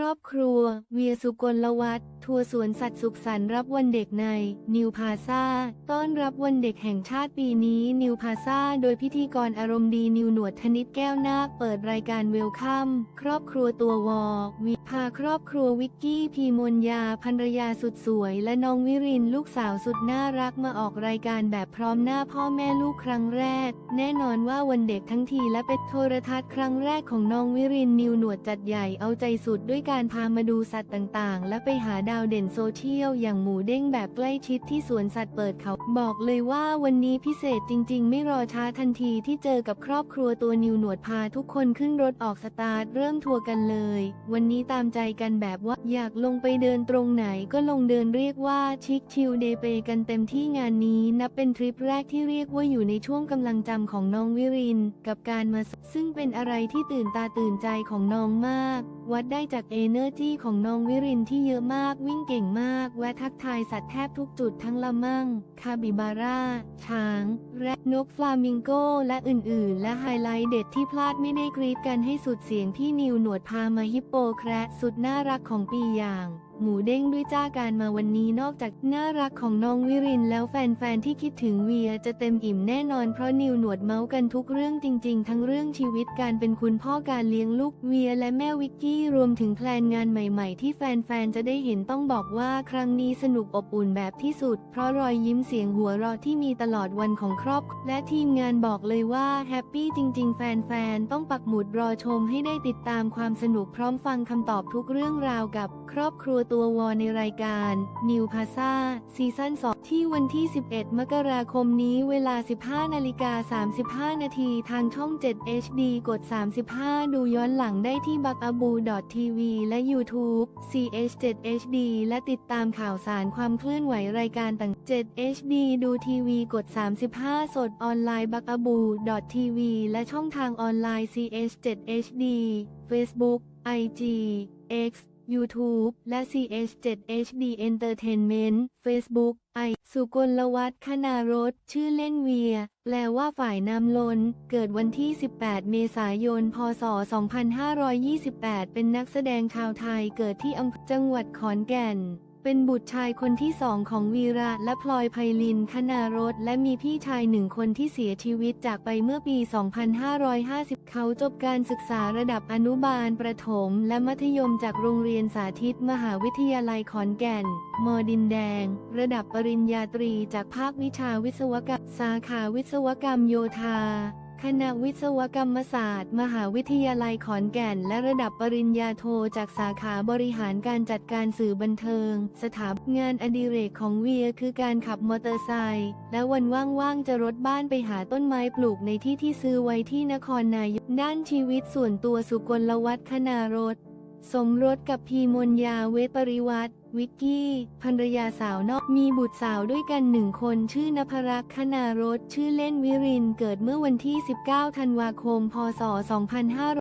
ครอบครัว เวียสุกลวัฒน์ทัวร์สวนสัตว์สุขสันต์รับวันเด็กใน นิวพาซาต้อนรับวันเด็กแห่งชาติปีนี้ นิวพาซาโดยพิธีกรอารมณ์ดีนิวหนวดธนิตแก้วนาคเปิดรายการเวลคัมครอบครัวตัววอวิพาครอบครัววิกกี้พีมนยาภรรยาสุดสวย และน้องวิรินลูกสาวสุดน่ารักมาออกรายการแบบพร้อมหน้าพ่อแม่ลูกครั้งแรก แน่นอนว่าวันเด็กทั้งทีและเป็นโทรทัศน์ครั้งแรกของน้องวิรินนิวหนวดจัดใหญ่เอาใจสุดด้วยการพามาดูสัตว์ต่างๆ และไปหาดาวเด่นโซเชียลอย่างหมูเด้งแบบใกล้ชิดที่สวนสัตว์เปิดเขา บอกเลยว่าวันนี้พิเศษจริง ๆ ไม่รอช้าทันทีที่เจอกับครอบครัวตัวนิวหนวดพาทุกคนขึ้นรถออกสตาร์ทเริ่มทัวร์กันเลย วันนี้ตามใจกันแบบว่าอยากลงไปเดินตรงไหนก็ลงเดินเรียกว่าชิคชิลเดเปกันเต็มที่งานนี้นับเป็นทริปแรกที่เรียกว่าอยู่ในช่วงกำลังจำของน้องวิริน กับการมาซึ่งเป็นอะไรที่ตื่นตาตื่นใจของน้องมาก วัดได้จากเอเนอร์จีของน้องวิรินที่เยอะมากวิ่งเก่งมาก แวะทักทายสัตว์แทบทุกจุดทั้งละมั่ง คาบิบาร่า ช้างแรดนกฟลามิงโกและอื่นๆ และไฮไลท์เด็ดที่พลาดไม่ได้กรีดกันให้สุดเสียงที่นิวหนวดพามาฮิปโปแคระสุดน่ารักของปีอย่าง หมูเด้งด้วยจ้าการมาวันนี้นอกจากน่ารักของน้องวิรินแล้วแฟนๆที่คิดถึงเวียจะเต็มอิ่มแน่นอนเพราะนิวหนวดเมาส์กันทุกเรื่องจริงๆ ทั้งเรื่องชีวิตการเป็นคุณพ่อการเลี้ยงลูกเวียและแม่วิกกี้รวมถึงแพลนงานใหม่ๆ ที่แฟนๆจะได้เห็นต้องบอกว่าครั้งนี้สนุกอบอุ่นแบบที่สุด เพราะรอยยิ้มเสียงหัวเราะที่มีตลอดวันของครอบ และทีมงานบอกเลยว่าแฮปปี้จริง ๆ แฟนๆต้องปักหมุดรอชมให้ได้ติดตามความสนุกพร้อมฟังคำตอบทุกเรื่องราวกับครอบครัวตัววอในรายการ New p a s a ซีซั่น2 ที่วันที่ 11 มกราคมนี้เวลา 15นาฬิกา35 นาทีทางช่อง 7 HD กด 35 ดูย้อนหลังได้ที่บักอบูดอททีวีและ YouTube CH7HD และติดตามข่าวสารความเคลื่อนไหวรายการต่าง7 HD ดูทีวีกด 35 สดออนไลน์บักอบูดอททีวีและช่องทางออนไลน์ CH7HD Facebook IG X YouTube และ CH7HD Entertainment Facebook ไอสุกลวัฒน์คณารสชื่อเล่นเวีย แปลว่าฝ่ายน้ำลนเกิดวันที่ 18 เมษายน พศ 2528 เป็นนักแสดงชาวไทยเกิดที่อำเภอจังหวัดขอนแก่น เป็นบุตรชายคนที่สองของวีระและพลอยไพลินคณารถและมีพี่ชายหนึ่งคนที่เสียชีวิตจากไปเมื่อปี 2550 เขาจบการศึกษาระดับอนุบาลประถม และมัธยมจากโรงเรียนสาธิตมหาวิทยาลัยขอนแก่น มอดินแดง ระดับปริญญาตรีจากภาควิชาวิศวกรรมสาขาวิศวกรรมโยธา คณะวิศวกรรมศาสตร์ มหาวิทยาลัยขอนแก่น และระดับปริญญาโทจากสาขาบริหารการจัดการสื่อบันเทิง สถาบงานอดิเรกของเวียคือการขับมอเตอร์ไซค์และวันว่างๆจะรถบ้านไปหาต้นไม้ปลูกในที่ที่ซื้อไว้ที่นครนายกด้านชีวิตส่วนตัวสุกลวัฒน์คณารถ สมรสกับพีมนยาเวปริวัตวิกกี้ภรรยาสาวนอกมีบุตรสาวด้วยกันหนึ่งคนชื่อนภรักษ์คณารถชื่อเล่นวิรินเกิดเมื่อวันที่ 19 ธันวาคม พศ 2500